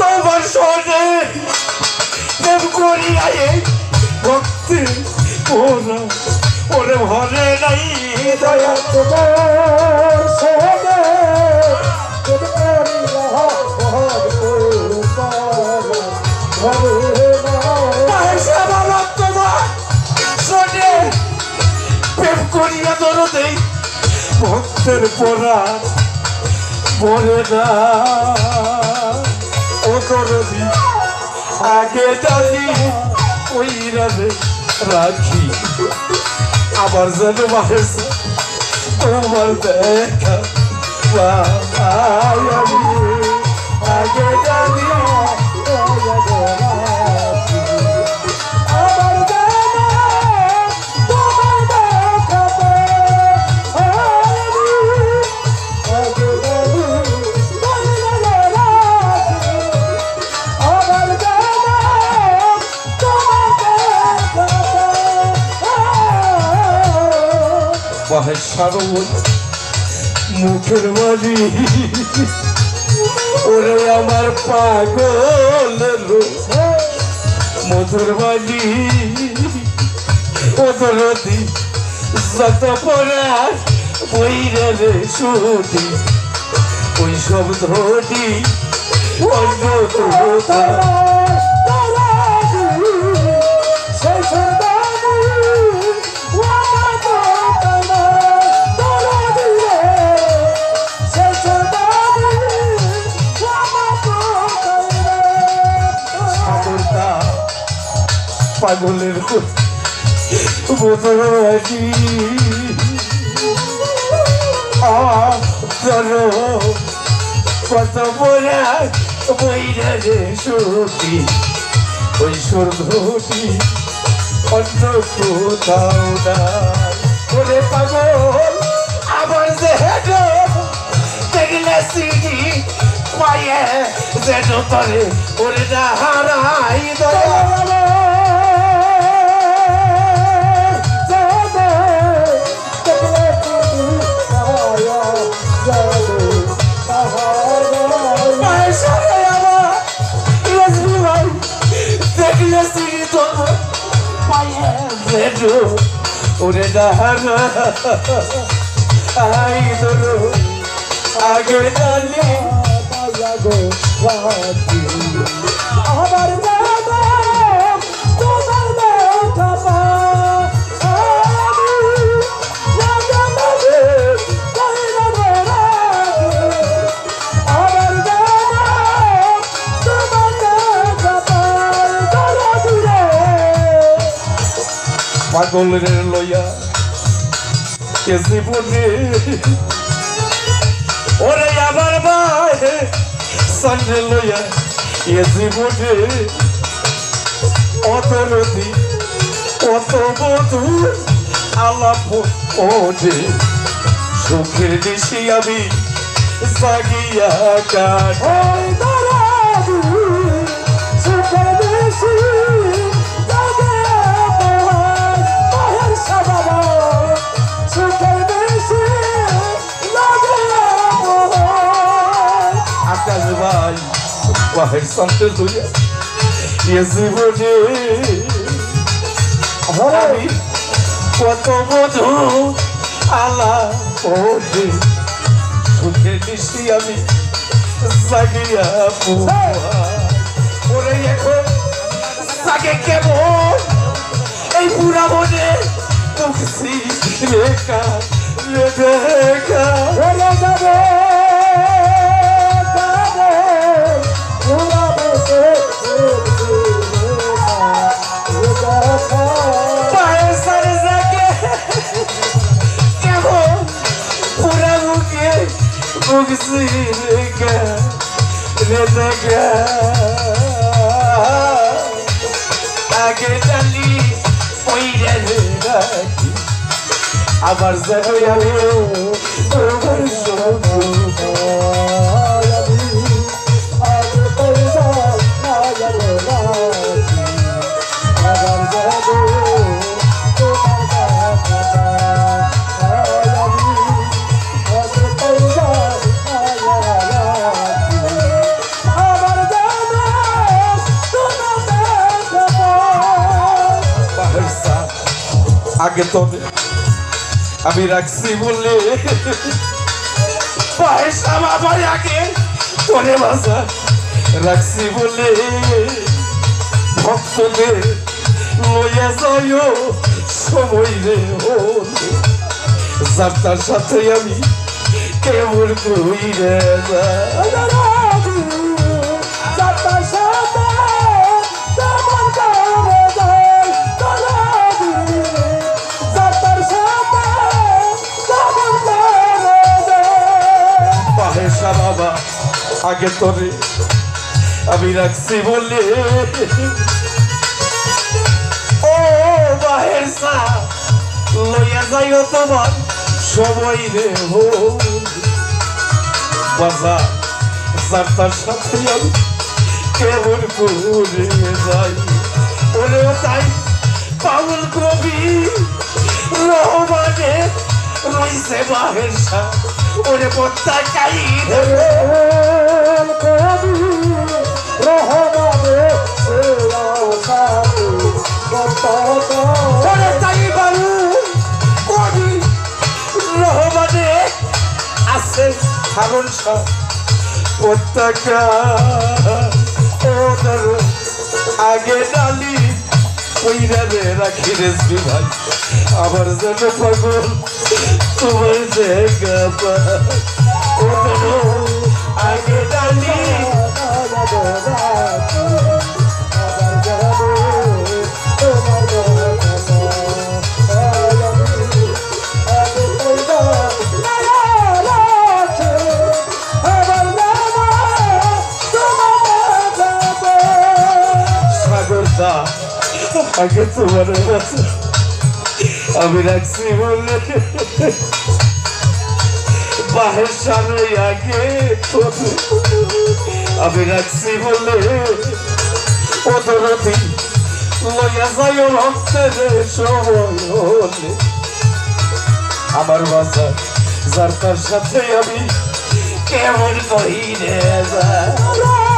তোমার সনে প্রেম করিয়া এই ভক্তি ওরা, ওরে ভরে নাই দয়া তোমার প্রেম করিয়া দরদে ভক্তের পরা বলে না। দরদি আগে জানি ওই রাবে রাখি। আবার যেন মাহেশ তোমার দেখা। আগে জানি আমার জানা মহেশ্বর মুখের বাড়ি ওরে আমার পাগল মধুর বাড়ি ও দরদি যত পড়ার বইরে রে ওই সব ধরি অন্য কোথা বোধি ধরো কত বড়া বইরা রে সুটি ওই সুর ঘটি অন্য কোথাও না ওরে পাগল আবার যে পায়ে যেন তরে ওরে না হারাই দয়া বেডো ওরে ডাহানা আই ধরো আগে জানি। আমার পাগলের লইয়া কে জীবনে ওরে আমার ভাই সঙ্গে লইয়া এ জীবনে অত নদী অত বধু, আলাপ ওঠে, সুখের দেশে আমি জাগিয়া কাঠ। বাহের সন্তে লইয়া এ জীবনে আমি কত বধু আলা ওঠে সুখে নিশি আমি জাগিয়া পুয়া ওরে এখন জাগে কেমন? এই পুরা মনে মুখছি রেখা রেখা ওরে যাবে যাবে রেখা রেখা আগে জানি ওই রে রাখি আবার আমি তোমার আগে তো আমি রাখছি বললে। পয়সা বাবার আগে, তোরে বাসা রাখছি বলে ভক্তদের লইয়া যায় সময় রে হলে। যাত্রার সাথে আমি কেমন কই রে যা আগে তোরে আমি রাখছি বলে। ও বাহের সা, লইয়া যাইও তোমার সময় রে হো বাবা যাত্রার সাথে আমি কেমন করে যাই? ওরেও তাই পাগল কবি, রহমানে রইছে বাহের সা। ওরে পত্তা কাই ওরে তাই বাবু কবি রহমানে আছে হারুন শাহ। পতাকা ওদের আগে ডালি। রাখি রে শ্রী ভাই আবার যেন পাগল তোমার জায়গা পা। আগে ডালি। আগে তোমার আমি রাখছি বলে। বাহের সামনে আগে আমি রাখছি বলে। ওদরতি লইয়া যাই রক্তের সময় আমার বাসা যার তার সাথে আমি কেমন কহিরে যায়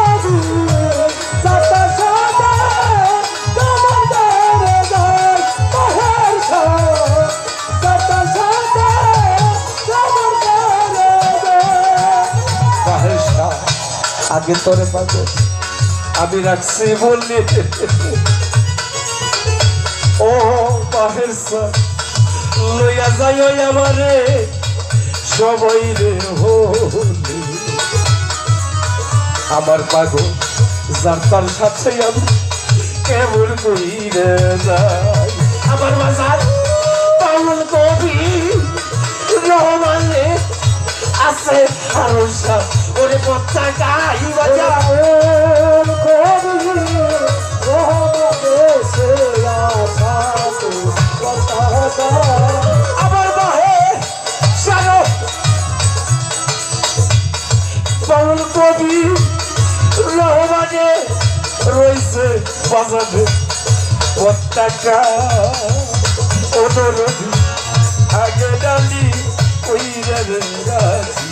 আগে তোরে পাবো। আমি রাখছি বললি ও বাহের লইয়া যাই ওই আমারে, সবাই রে হলি আমার পাগল, যার তার সাথে আমি কেমন কইরে যাই। আমার বাজার পাগল কবি, রহমানে আছে আরও সব ওরে পত্তা গাই বাজা আমার বাহে, সারো। পাগল কবি রহমানে রয়েছে বাজারে পতাকা অনুরোধী আগে ডালি কইরে গাছি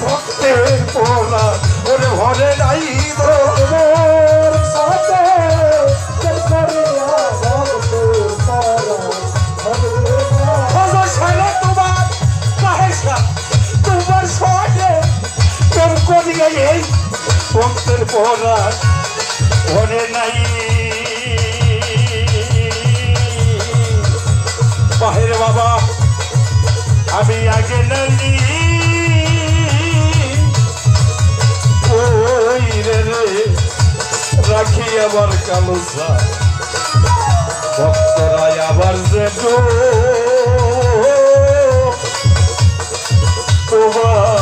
ভক্তের পোলা ওরে ঘরে নাই। ফজর সাইলো তোমার শরীরে প্রেম করিয়া এই ভক্তের পোলা ঘরে নাই। বাহির বাবা, আমি আগে নালি রে রাখি আবার কালো ভক্তরা আবার যে তোমার